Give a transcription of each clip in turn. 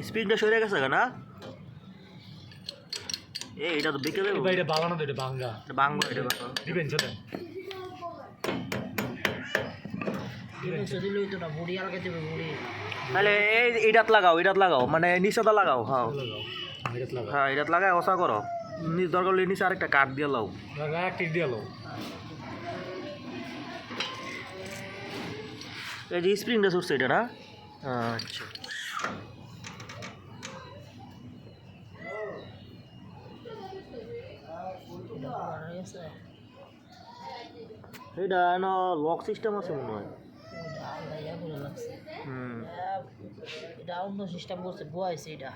স্প্রিংটা সরে গেছে না? এ এটা তো বিকে দেবো এটা বাগানো তো এটা বাঙ্গা এটা বাংলা এটা দিবেন মুড়ি তাহলে এই এটাত লাগাও এটাত লাগাও মানে নিচেটা লাগাও হ্যাঁ। লাগাও এটা লাগাও। হ্যাঁ এটাত লাগাই ওসা করো। নিচ দরকার হলে নিচে আরেকটা কাঠ দিয়ে লাও। লাগা এক দিয়ে লো এই যে স্প্রিংটা ছুটছে এটা না? আচ্ছা। আছে। এটা না লক সিস্টেম আছে মনে হয়। এটা অন্য সিস্টেম করছে এটা।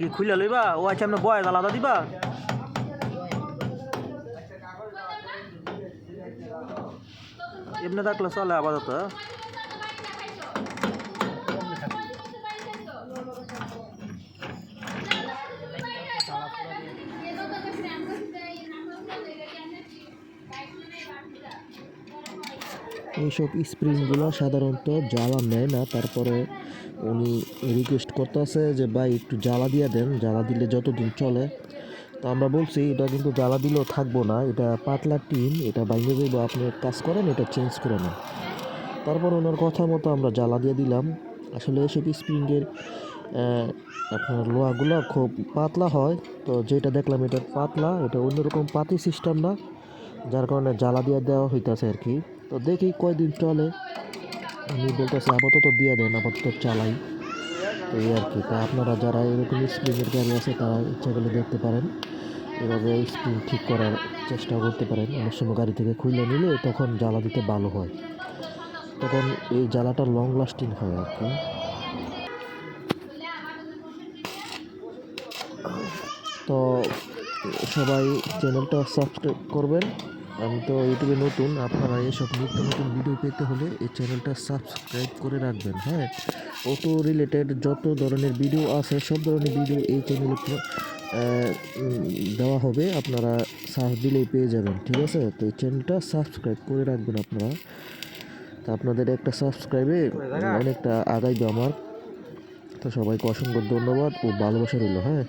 কি খুলে লইবা? ও আচ্ছা আপনি বয় আলাদা দিবা? এমনি থাকলে চলে আপাতত। এইসব স্প্রিংগুলো সাধারণত জ্বালা নেয় না, তারপরে উনি রিকোয়েস্ট করতেছে যে, ভাই, একটু জ্বালা দিয়ে দেন, জ্বালা দিলে যতদিন চলে। তো আমরা বলছি, এটা কিন্তু জ্বালা দিলেও থাকব না, এটা পাতলা টিন, এটা বাইরে যাইবো আপনি কাজ করেন, এটা চেঞ্জ করে নেন। তারপর ওনার কথা মতো আমরা জ্বালা দিয়ে দিলাম। আসলে এসব স্প্রিংয়ের আপনার লোহাগুলো খুব পাতলা হয়। তো যেটা দেখলাম, এটা পাতলা, এটা অন্যরকম পাতি সিস্টেম না, যার কারণে জ্বালা দিয়ে দেওয়া হইতাছে আর কি। তো দেখি কয়দিন চলে। আমি বলতেছি, আপাতত দিয়ে দেন, আপাতত চালাই। তো এই আর কি। তা আপনারা যারা এরকম স্প্রিংয়ের গাড়ি আছে, তারা ইচ্ছা করলে দেখতে পারেন। এভাবে স্প্রিং ঠিক করার চেষ্টা করতে পারেন। অনেক সময় গাড়ি থেকে খুলে নিলে তখন জ্বালা দিতে ভালো হয়। তখন এই জ্বালাটা লং লাস্টিং হয় আর কি। তো সবাই চ্যানেলটা সাবস্ক্রাইব করবেন। আমি তো ইউটিউবে নতুন, আপনারা এসব নিত্য নতুন ভিডিও পেতে হলে এই চ্যানেলটা সাবস্ক্রাইব করে রাখবেন হ্যাঁ? অটো রিলেটেড যত ধরনের ভিডিও আছে, সব ধরনের ভিডিও এই চ্যানেলে দেওয়া হবে, আপনারা সার্চ দিলেই পেয়ে যাবেন, ঠিক আছে? তো এই চ্যানেলটা সাবস্ক্রাইব করে রাখবেন আপনারা। তো আপনাদের একটা সাবস্ক্রাইবে, অনেকটা আগাইবে আমার। তো সবাইকে অসংখ্য ধন্যবাদ ও ভালোবাসা রইল হ্যাঁ?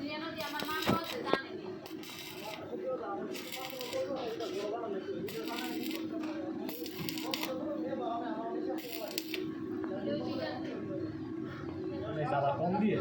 জ্বালা কম দিয়ে।